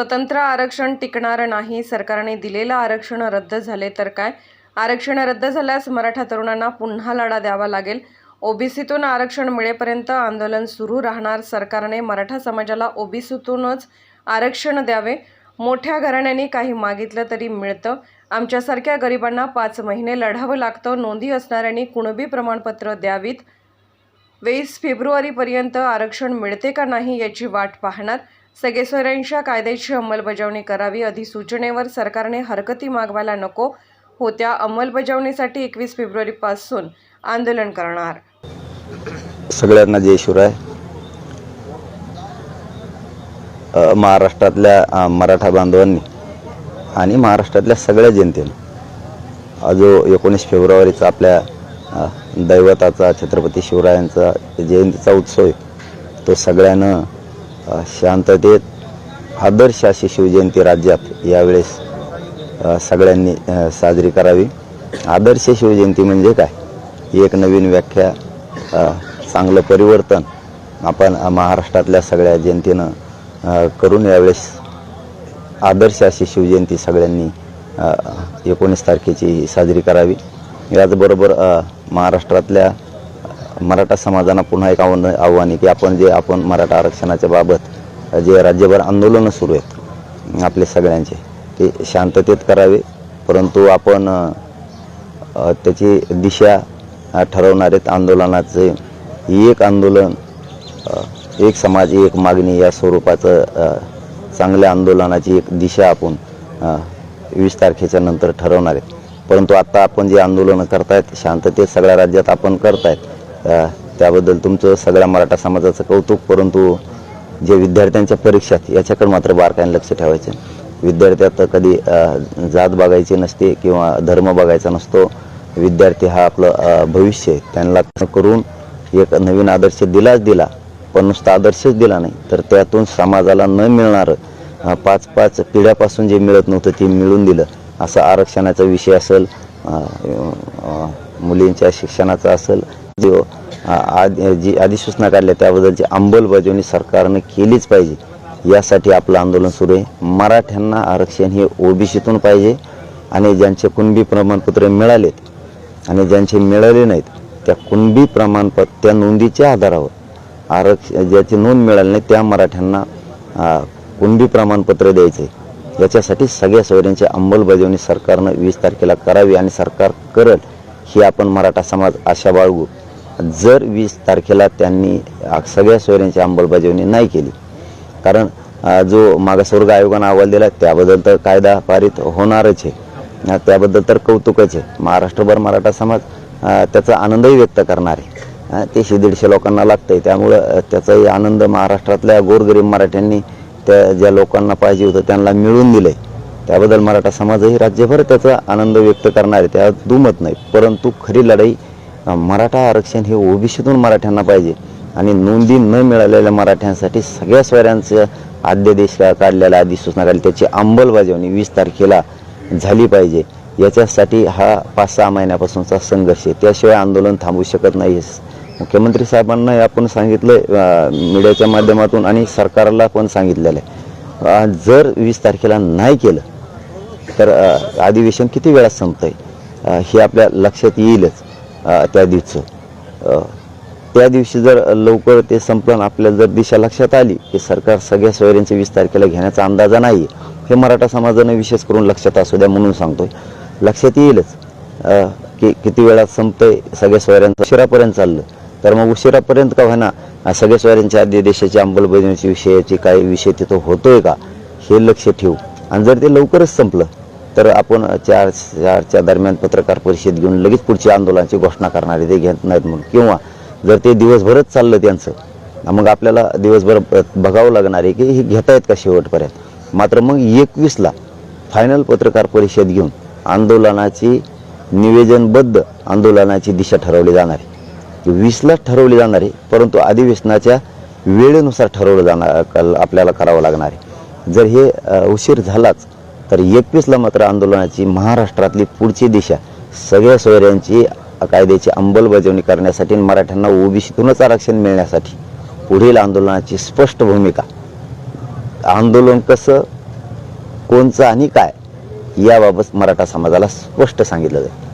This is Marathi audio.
स्वतंत्र आरक्षण टिकणार नाही सरकारने दिलेलं आरक्षण रद्द झाले तर काय? आरक्षण रद्द झाल्यास मराठा तरुणांना पुन्हा लढा द्यावा लागेल. ओबीसीतून आरक्षण मिळेपर्यंत आंदोलन सुरू राहणार. सरकारने मराठा समाजाला ओबीसीतूनच आरक्षण द्यावे. मोठ्या घराण्यांनी काही मागितलं तरी मिळतं. आमच्यासारख्या गरिबांना पाच महिने लढावं लागतं. नोंदी असणाऱ्यांनी कुणबी प्रमाणपत्र द्यावीत? वीस फेब्रुवारीपर्यंत आरक्षण मिळते का नाही याची वाट पाहणार. सगेसऱ्यांच्या कायद्याची अंमलबजावणी करावी. अधिसूचनेवर सरकारने हरकती मागवायला नको होत्या. अंमलबजावणीसाठी एकवीस फेब्रुवारीपासून आंदोलन करणार. सगळ्यांना जय शिवराय. महाराष्ट्रातल्या मराठा बांधवांनी आणि महाराष्ट्रातल्या सगळ्या जनतेने जो एकोणीस फेब्रुवारीचा आपल्या दैवताचा छत्रपती शिवरायांचा जयंतीचा उत्सव आहे. तो सगळ्यानं शांततेत आदर्श अशी शिवजयंती राज्यात यावेळेस सगळ्यांनी साजरी करावी. आदर्श शिवजयंती म्हणजे काय? एक नवीन व्याख्या चांगलं परिवर्तन आपण महाराष्ट्रातल्या सगळ्या जनतेनं करून यावेळेस आदर्श अशी शिवजयंती सगळ्यांनी एकोणीस तारखेची साजरी करावी. याचबरोबर महाराष्ट्रातल्या मराठा समाजानं पुन्हा एक आव्हान आव्हान आहे की आपण जे आपण मराठा आरक्षणाच्या बाबत जे राज्यभर आंदोलनं सुरू आहेत आपले सगळ्यांचे ते शांततेत करावे. परंतु आपण त्याची दिशा ठरवणार आहेत. आंदोलनाचे एक आंदोलन एक समाज एक मागणी या स्वरूपाचं चांगल्या आंदोलनाची एक दिशा आपण वीस तारखेच्या नंतर ठरवणार आहे परंतु आत्ता आपण जे आंदोलनं करतायत शांततेत सगळ्या राज्यात आपण करतायत त्याबद्दल तुमचं सगळ्या मराठा समाजाचं कौतुक परंतु जे विद्यार्थ्यांच्या परीक्षा याच्याकडे मात्र बारकाईने लक्ष ठेवायचं विद्यार्थ्यात कधी जात बघायची नसते किंवा धर्म बघायचा नसतो विद्यार्थी हा आपलं भविष्य आहे. त्यांना करून एक नवीन आदर्श दिलाच दिला पण नुसता आदर्शच दिला नाही. तर त्यातून समाजाला न मिळणारं पाच पाच पिढ्यापासून जे मिळत नव्हतं ते मिळून दिलं. असं आरक्षणाचा विषय असेल मुलींच्या शिक्षणाचा असेल जो अ, जी अधिसूचना काढल्या त्याबद्दलची अंमलबजावणी सरकारनं केलीच पाहिजे. यासाठी आपलं आंदोलन सुरू आहे. मराठ्यांना आरक्षण हे ओबीसीतून पाहिजे आणि ज्यांचे कुणबी प्रमाणपत्र मिळालेत आणि ज्यांचे मिळाले नाहीत त्या कुणबी प्रमाणपत्र त्या नोंदीच्या आधारावर आरक्ष ज्याची नोंद मिळाली नाही त्या मराठ्यांना कुणबी प्रमाणपत्र द्यायचे याच्यासाठी सगळ्या सोयऱ्यांची अंमलबजावणी सरकारनं वीस तारखेला करावी आणि सरकार करत ही आपण मराठा समाज आशा बाळगू. जर वीस तारखेला त्यांनी सगळ्या सोयऱ्यांची अंमलबजावणी नाही केली कारण जो मागासवर्ग आयोगानं अहवाल दिला त्याबद्दल तर कायदा पारित होणारच आहे. त्याबद्दल तर कौतुकच आहे. महाराष्ट्रभर मराठा समाज त्याचा आनंदही व्यक्त करणार आहे. तेशे ते दीडशे लोकांना लागतंय. त्यामुळं त्याचाही आनंद महाराष्ट्रातल्या गोरगरीब मराठ्यांनी त्या ज्या लोकांना पाहिजे होतं त्यांना मिळवून दिलंय. त्याबद्दल मराठा समाजही राज्यभर त्याचा आनंद व्यक्त करणार आहे. त्यात दुमत नाही. परंतु खरी लढाई मराठा आरक्षण हे ओबीसीतून मराठ्यांना पाहिजे. आणि नोंदी न मिळालेल्या मराठ्यांसाठी सगळ्या स्वऱ्यांचं आद्यदेश काढलेला अधिसूचना काढली त्याची अंमलबजावणी वीस तारखेला झाली पाहिजे. याच्यासाठी हा पाच सहा महिन्यापासूनचा संघर्ष आहे. त्याशिवाय आंदोलन थांबू शकत नाही. मुख्यमंत्री साहेबांना आपण सांगितलं मीडियाच्या माध्यमातून आणि सरकारला पण सांगितलेलं आहे. जर वीस तारखेला नाही केलं तर अधिवेशन किती वेळात संपतंय? आहे हे आपल्या लक्षात येईलच. त्या दिवशी. त्या दिवशी जर लवकर ते संपलं आणि आपल्याला जर दिशा लक्षात आली की सरकार सगळ्या सोयऱ्यांचे वीस तारखेला घेण्याचा अंदाजा नाही हे मराठा समाजानं विशेष करून लक्षात असू द्या म्हणून सांगतोय. लक्षात येईलच. की किती वेळात संपतंय सगळ्या सोयऱ्यांचं उशिरापर्यंत चाललं. तर मग उशिरापर्यंत का होईना सगळ्या सोयऱ्यांच्या आद्य देशाची अंमलबजावणीची विषयाची काही विषय तिथं होतोय का हे लक्ष ठेवू. आणि जर ते लवकरच संपलं तर आपण चार चारच्या दरम्यान पत्रकार परिषद घेऊन लगेच पुढच्या आंदोलनाची घोषणा करणारे ते घेत नाहीत म्हणून. किंवा जर ते दिवसभरच चाललं त्यांचं मग आपल्याला दिवसभर बघावं लागणार आहे की हे घेता येत का शेवटपर्यंत? मात्र मग एकवीसला फायनल पत्रकार परिषद घेऊन आंदोलनाची निवेदनबद्ध आंदोलनाची दिशा ठरवली जाणार आहे. वीसला ठरवली जाणार आहे परंतु अधिवेशनाच्या वेळेनुसार ठरवलं जाणार आपल्याला करावं लागणार आहे. जर हे उशीर झालाच तर एकवीसला मात्र आंदोलनाची महाराष्ट्रातली पुढची दिशा सगळ्या सोयऱ्यांची कायद्याची अंमलबजावणी करण्यासाठी आणि मराठ्यांना ओबीसीतूनच आरक्षण मिळण्यासाठी पुढील आंदोलनाची स्पष्ट भूमिका. आंदोलन कसं कोणचं आणि काय याबाबत मराठा समाजाला स्पष्ट सांगितलं जाईल.